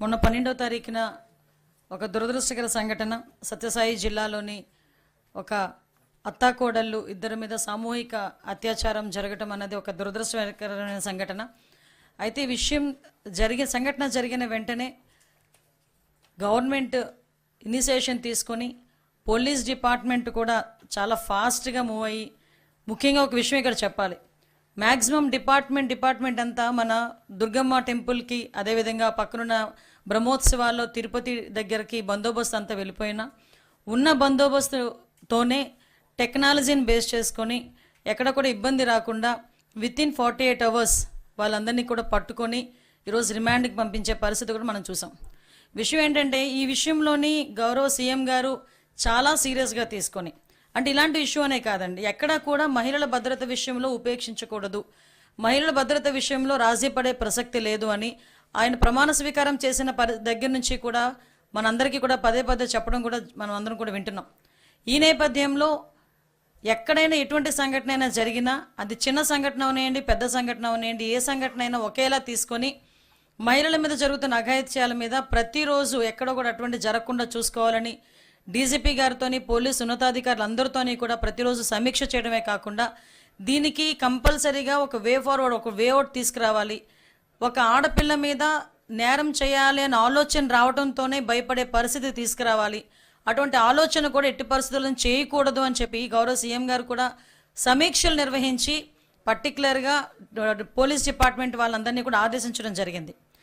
మొన్న పన్నెండో తారీఖున ఒక దురదృష్టకర సంఘటన సత్యసాయి జిల్లాలోని ఒక అత్తాకోడళ్ళు ఇద్దరి మీద సామూహిక అత్యాచారం జరగటం అన్నది ఒక దురదృష్టకరమైన సంఘటన. అయితే ఈ విషయం జరిగే సంఘటన జరిగిన వెంటనే గవర్నమెంట్ ఇనిషియేషన్ తీసుకొని పోలీస్ డిపార్ట్మెంట్ కూడా చాలా ఫాస్ట్గా మూవ్ అయ్యి ముఖ్యంగా ఒక విషయం ఇక్కడ చెప్పాలి. మ్యాక్సిమం డిపార్ట్మెంట్ డిపార్ట్మెంట్ అంతా మన దుర్గమ్మ టెంపుల్కి అదేవిధంగా పక్కనున్న బ్రహ్మోత్సవాల్లో తిరుపతి దగ్గరికి బందోబస్తు అంతా వెళ్ళిపోయినా ఉన్న బందోబస్తుతోనే టెక్నాలజీని బేస్ చేసుకొని ఎక్కడ కూడా ఇబ్బంది రాకుండా within forty eight hours వాళ్ళందరినీ కూడా పట్టుకొని ఈరోజు రిమాండ్కి పంపించే పరిస్థితి కూడా మనం చూసాం. విషయం ఏంటంటే ఈ విషయంలోని గౌరవ సీఎం గారు చాలా సీరియస్గా తీసుకొని అంటే ఇలాంటి ఇష్యూ అనే కాదండి. ఎక్కడా కూడా మహిళల భద్రత విషయంలో ఉపేక్షించకూడదు. మహిళల భద్రత విషయంలో రాజీ పడే ప్రసక్తి లేదు అని ఆయన ప్రమాణ స్వీకారం చేసిన దగ్గర నుంచి కూడా మనందరికీ కూడా పదే పదే చెప్పడం కూడా మనం అందరం కూడా వింటున్నాం. ఈ నేపథ్యంలో ఎక్కడైనా ఎటువంటి సంఘటన అయినా జరిగినా అది చిన్న సంఘటన అవనేయండి పెద్ద సంఘటన అవనేయండి ఏ సంఘటన అయినా ఒకేలా తీసుకొని మహిళల మీద జరుగుతున్న అఘాయిత్యాల మీద ప్రతిరోజు ఎక్కడో కూడా అటువంటి జరగకుండా చూసుకోవాలని డీజీపీ గారితోని పోలీసు ఉన్నతాధికారులు అందరితోని కూడా ప్రతిరోజు సమీక్ష చేయడమే కాకుండా దీనికి కంపల్సరీగా ఒక వే ఫార్వర్డ్ ఒక వే అవుట్ తీసుకురావాలి. ఒక ఆడపిల్ల మీద నేరం చేయాలి అనే ఆలోచన రావడంతోనే భయపడే పరిస్థితి తీసుకురావాలి. అటువంటి ఆలోచన కూడా ఎట్టి పరిస్థితులను చేయకూడదు అని చెప్పి గౌరవ సీఎం గారు కూడా సమీక్షలు నిర్వహించి పర్టికులర్గా పోలీస్ డిపార్ట్మెంట్ వాళ్ళందరినీ కూడా ఆదేశించడం జరిగింది.